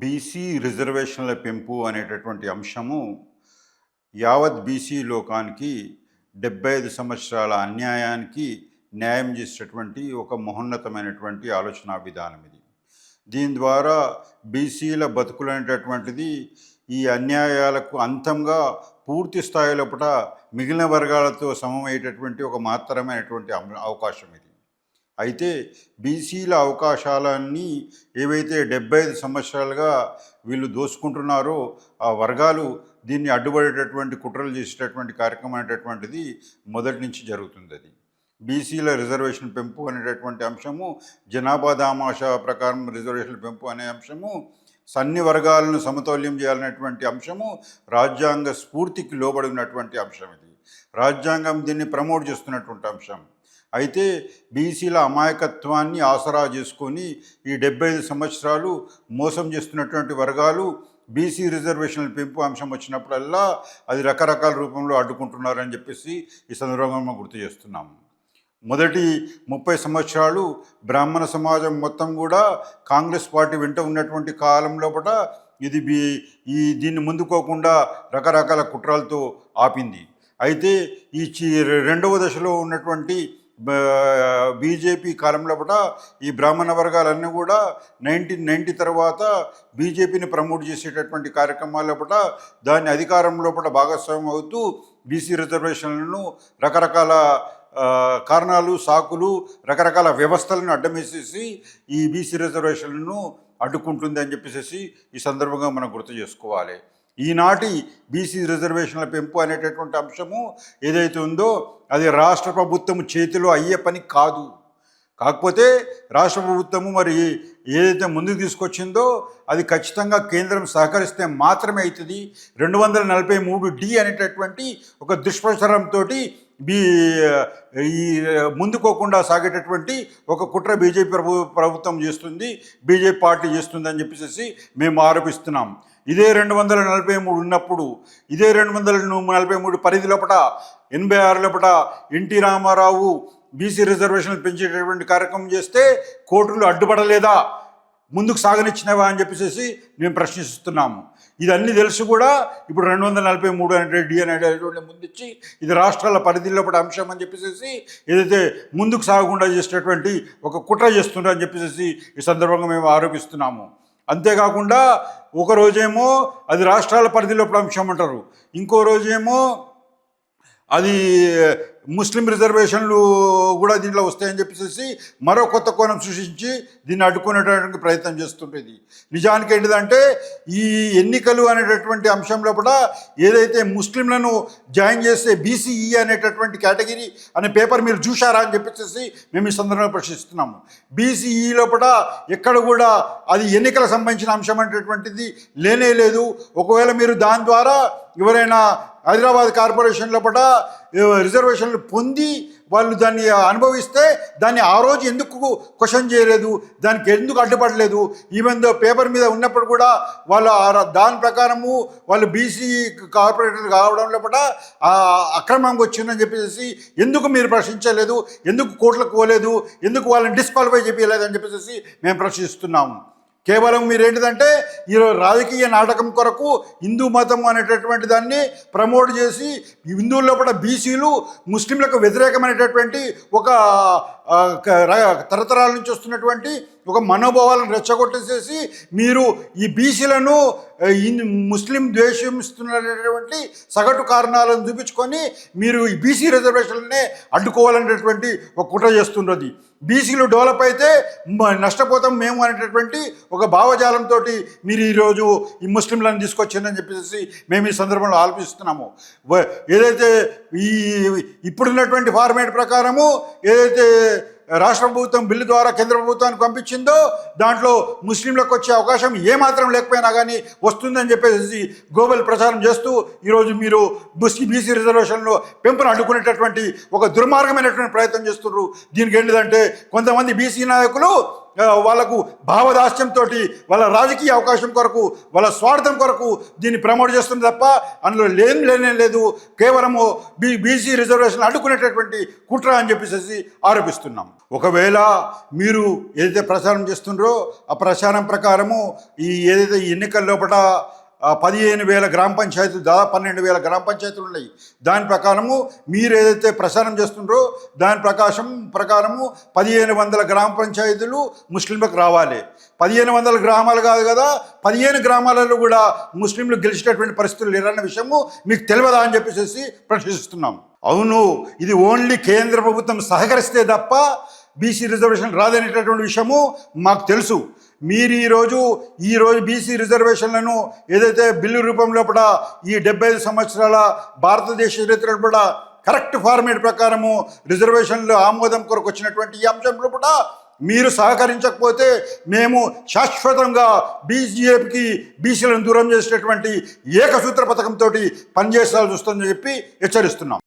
BC రిజర్వేషన్ల పెంపు అనేటటువంటి అంశము యావత్ బీసీ లోకానికి డెబ్బై ఐదు సంవత్సరాల అన్యాయానికి న్యాయం చేసేటటువంటి ఒక మహోన్నతమైనటువంటి ఆలోచన విధానం ఇది. దీని ద్వారా బీసీల బతుకులనేటటువంటిది ఈ అన్యాయాలకు అంతంగా పూర్తి స్థాయి లోపల మిగిలిన వర్గాలతో సమమయ్యేటటువంటి ఒక మహత్తరమైనటువంటి అవకాశం ఇది. అయితే బీసీల అవకాశాలన్నీ ఏవైతే డెబ్బై ఐదు సంవత్సరాలుగా వీళ్ళు దోసుకుంటున్నారో ఆ వర్గాలు దీన్ని అడ్డుపడేటటువంటి కుట్రలు చేసేటటువంటి కార్యక్రమం అనేటటువంటిది మొదటి నుంచి జరుగుతుంది అది. బీసీల రిజర్వేషన్ పెంపు అనేటటువంటి అంశము జనాభా దామాషా ప్రకారం రిజర్వేషన్ పెంపు అనే అంశము సన్ని వర్గాలను సమతౌల్యం చేయాలనేటువంటి అంశము రాజ్యాంగ స్ఫూర్తికి లోబడి ఉన్నటువంటి అంశం ఇది. రాజ్యాంగం దీన్ని ప్రమోట్ చేస్తున్నటువంటి అంశం. అయితే బీసీల అమాయకత్వాన్ని ఆసరా చేసుకొని ఈ డెబ్బై ఐదు సంవత్సరాలు మోసం చేస్తున్నటువంటి వర్గాలు బీసీ రిజర్వేషన్ల పెంపు అంశం వచ్చినప్పుడల్లా అది రకరకాల రూపంలో అడ్డుకుంటున్నారని చెప్పేసి ఈ సందర్భంగా మనం గుర్తు చేస్తున్నాము మొదటి ముప్పై సంవత్సరాలు బ్రాహ్మణ సమాజం మొత్తం కూడా కాంగ్రెస్ పార్టీ వెంట ఉన్నటువంటి కాలం లోపల ఇది బీ ఈ దీన్ని ముందుకోకుండా రకరకాల కుట్రాలతో ఆపింది. అయితే ఈ చి- రెండవ దశలో ఉన్నటువంటి బీజేపీ కాలంలో కూడా ఈ బ్రాహ్మణ వర్గాలన్నీ కూడా నైన్టీన్ నైన్టీ తర్వాత బీజేపీని ప్రమోట్ చేసేటటువంటి కార్యక్రమాల కూడా దాన్ని అధికారంలో కూడా భాగస్వామ్యం అవుతూ బీసీ రిజర్వేషన్లను రకరకాల కారణాలు సాకులు రకరకాల వ్యవస్థలను అడ్డమేసేసి ఈ బీసీ రిజర్వేషన్లను అడ్డుకుంటుంది అని చెప్పేసి ఈ సందర్భంగా మనం గుర్తు చేసుకోవాలి. ఈనాటి బీసీ రిజర్వేషన్ల పెంపు అనేటటువంటి అంశము ఏదైతే ఉందో అది రాష్ట్ర ప్రభుత్వం చేతిలో అయ్యే పని కాదు. కాకపోతే రాష్ట్ర ప్రభుత్వము మరి ఏదైతే ముందుకు తీసుకొచ్చిందో అది ఖచ్చితంగా కేంద్రం సహకరిస్తే మాత్రమే అవుతుంది రెండు వందల నలభై మూడు డి అనేటటువంటి ఒక దుష్ప్రచారంతో బీ ఈ ముందుకోకుండా సాగేటటువంటి ఒక కుట్ర బీజేపీ ప్రభు ప్రభుత్వం చేస్తుంది బీజేపీ పార్టీ చేస్తుంది అని చెప్పేసి మేము ఆరోపిస్తున్నాం. ఇదే రెండు వందల నలభై మూడు ఉన్నప్పుడు ఇదే రెండు వందల నలభై మూడు పరిధి లోపల ఎనభై ఆరు లోపల ఎన్టీ రామారావు బీసీ రిజర్వేషన్లు పెంచేటటువంటి కార్యక్రమం చేస్తే కోర్టులు అడ్డుపడలేదా? ముందుకు సాగనిచ్చినవా అని చెప్పేసి మేము ప్రశ్నిస్తున్నాము. ఇదన్నీ తెలుసు కూడా. ఇప్పుడు రెండు వందల నలభై మూడు అంటే డి అనేటువంటి ముందిచ్చి ఇది రాష్ట్రాల పరిధిలో పడే అంశం అని చెప్పేసి ఏదైతే ముందుకు సాగకుండా చేసేటటువంటి ఒక కుట్ర చేస్తుండ్రు అని చెప్పేసి ఈ సందర్భంగా మేము ఆరోపిస్తున్నాము. అంతేకాకుండా ఒక రోజేమో అది రాష్ట్రాల పరిధిలో పడే అంశం అంటారు. ఇంకో రోజేమో అది ముస్లిం రిజర్వేషన్లు కూడా దీంట్లో వస్తాయని చెప్పేసి మరో కొత్త కోణం సృష్టించి దీన్ని అడ్డుకునేటటువంటి ప్రయత్నం చేస్తుంటుంది. నిజానికి ఏంటిదంటే ఈ ఎన్నికలు అనేటటువంటి అంశంలో కూడా ఏదైతే ముస్లింలను జాయిన్ చేస్తే బీసీఈ అనేటటువంటి కేటగిరీ అనే పేపర్ మీరు చూశారా అని చెప్పేసి మేము ఈ సందర్భంగా ప్రశ్నిస్తున్నాము. బీసీఈ లోపల ఎక్కడ కూడా అది ఎన్నికల సంబంధించిన అంశం అనేటటువంటిది లేనే లేదు. ఒకవేళ మీరు దాని ద్వారా ఎవరైనా హైదరాబాద్ కార్పొరేషన్ లోపల రిజర్వేషన్లు పొంది వాళ్ళు దాన్ని అనుభవిస్తే దాన్ని ఆ రోజు ఎందుకు క్వశ్చన్ చేయలేదు? దానికి ఎందుకు అడ్డుపడలేదు? ఈవెన్ దో పేపర్ మీద ఉన్నప్పుడు కూడా వాళ్ళు ఆ దాని ప్రకారము వాళ్ళు బీసీ కార్పొరేటర్లు కావడం లోపల అక్రమంగా వచ్చిందని చెప్పేసి ఎందుకు మీరు ప్రశ్నించలేదు? ఎందుకు కోట్లకు పోలేదు? ఎందుకు వాళ్ళని డిస్క్వాలిఫై చేయలేదు అని చెప్పేసి మేము ప్రశ్నిస్తున్నాము. కేవలం మీరేంటిదంటే ఈరోజు ఈ రాజకీయ నాటకం కొరకు హిందూ మతం అనేటటువంటి దాన్ని ప్రమోట్ చేసి హిందువుల్లో లోపల బీసీలు ముస్లింలకు వ్యతిరేకమైనటువంటి ఒక తరతరాల నుంచి వస్తున్నటువంటి ఒక మనోభావాలను రెచ్చగొట్టేసేసి మీరు ఈ బీసీలను ముస్లిం ద్వేషిస్తున్నటువంటి సగటు కారణాలను చూపించుకొని మీరు ఈ బీసీ రిజర్వేషన్లనే అడ్డుకోవాలనేటువంటి ఒక కుట్ర చేస్తున్నది. బీసీలు డెవలప్ అయితే నష్టపోతాం మేము అనేటటువంటి ఒక భావజాలంతో మీరు ఈరోజు ఈ ముస్లింలను తీసుకొచ్చిందని చెప్పేసి మేము ఈ సందర్భంలో ఆలోచిస్తున్నాము. ఏదైతే ఈ ఇప్పుడున్నటువంటి ఫార్మేట్ ప్రకారము ఏదైతే రాష్ట్ర ప్రభుత్వం బిల్లు ద్వారా కేంద్ర ప్రభుత్వానికి పంపించిందో దాంట్లో ముస్లింలకు వచ్చే అవకాశం ఏమాత్రం లేకపోయినా కానీ వస్తుందని చెప్పేసి గ్లోబల్ ప్రచారం చేస్తూ ఈరోజు మీరు ముస్లిం బీసీ రిజర్వేషన్లో పెంపును అడ్డుకునేటటువంటి ఒక దుర్మార్గమైనటువంటి ప్రయత్నం చేస్తున్నారు. దీనికి ఏంటిదంటే కొంతమంది బీసీ నాయకులు వాళ్ళకు భావదాస్యంతో వాళ్ళ రాజకీయ అవకాశం కొరకు వాళ్ళ స్వార్థం కొరకు దీన్ని ప్రమోట్ చేస్తుంది తప్ప అందులో లేని లేనే లేదు. కేవలము బీ బీసీ రిజర్వేషన్ అడ్డుకునేటటువంటి కుట్ర అని చెప్పేసి ఆరోపిస్తున్నాం. ఒకవేళ మీరు ఏదైతే ప్రచారం చేస్తుండ్రో ఆ ప్రచారం ప్రకారము ఈ ఏదైతే ఎన్నికల లోపల పదిహేను వేల గ్రామ పంచాయతీలు దాదాపు పన్నెండు వేల గ్రామ పంచాయతీలు ఉన్నాయి. దాని ప్రకారము మీరు ఏదైతే ప్రసారం చేస్తుండ్రో దాని ప్రకాశం ప్రకారము పదిహేను వందల గ్రామ పంచాయతీలు ముస్లింలకు రావాలి. పదిహేను వందల గ్రామాలు కాదు కదా పదిహేను గ్రామాలలో కూడా ముస్లింలు గెలిచేటటువంటి పరిస్థితులు లేరన్న విషయము మీకు తెలియదా అని చెప్పేసి ప్రశ్నిస్తున్నాం. అవును ఇది ఓన్లీ కేంద్ర ప్రభుత్వం సహకరిస్తే తప్ప బీసీ రిజర్వేషన్ రాదనేటటువంటి విషయము మాకు తెలుసు. మీరు ఈరోజు ఈరోజు బీసీ రిజర్వేషన్లను ఏదైతే బిల్లు రూపంలో కూడా ఈ డెబ్బై ఐదు సంవత్సరాల భారతదేశ చరిత్ర కూడా కరెక్ట్ ఫార్మేట్ ప్రకారము రిజర్వేషన్లు ఆమోదం కొరకు వచ్చినటువంటి ఈ అంశంలో కూడా మీరు సహకరించకపోతే మేము శాశ్వతంగా బీజేపీకి బీసీలను దూరం చేసేటటువంటి ఏకసూత్ర పథకంతో పనిచేసాల్సి వస్తుందని చెప్పి హెచ్చరిస్తున్నాం.